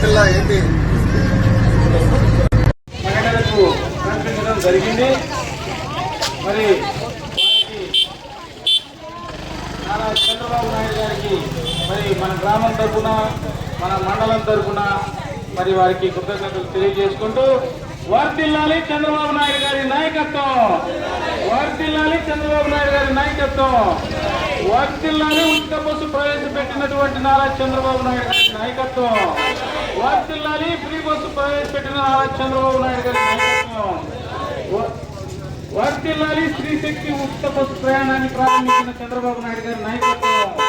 పిల్ల ఏంటి ప్రకటనకు జరిగింది మరి నారా చంద్రబాబు నాయుడు గారికి మరి మన గ్రామం తరఫున మన మండలం తరఫున మరి వారికి కృతజ్ఞతలు తెలియజేసుకుంటూ వర్దిల్లాలి చంద్రబాబు నాయుడు గారి నాయకత్వం. వర్తిల్లాలి చంద్రబాబు నాయుడు గారి నాయకత్వం. వర్తిల్లాలి ఉచిత బస్సు ప్రవేశపెట్టినటువంటి నారా చంద్రబాబు నాయుడు గారి నాయకత్వం. వర్తిల్లాలి ఫ్రీ బస్సు ప్రవేశపెట్టిన నారా చంద్రబాబు నాయుడు గారి నాయకత్వం. వ- స్త్రీ శక్తి ఉచిత బస్సు ప్రయాణాన్ని ప్రారంభించిన చంద్రబాబు నాయుడు గారి నాయకత్వం.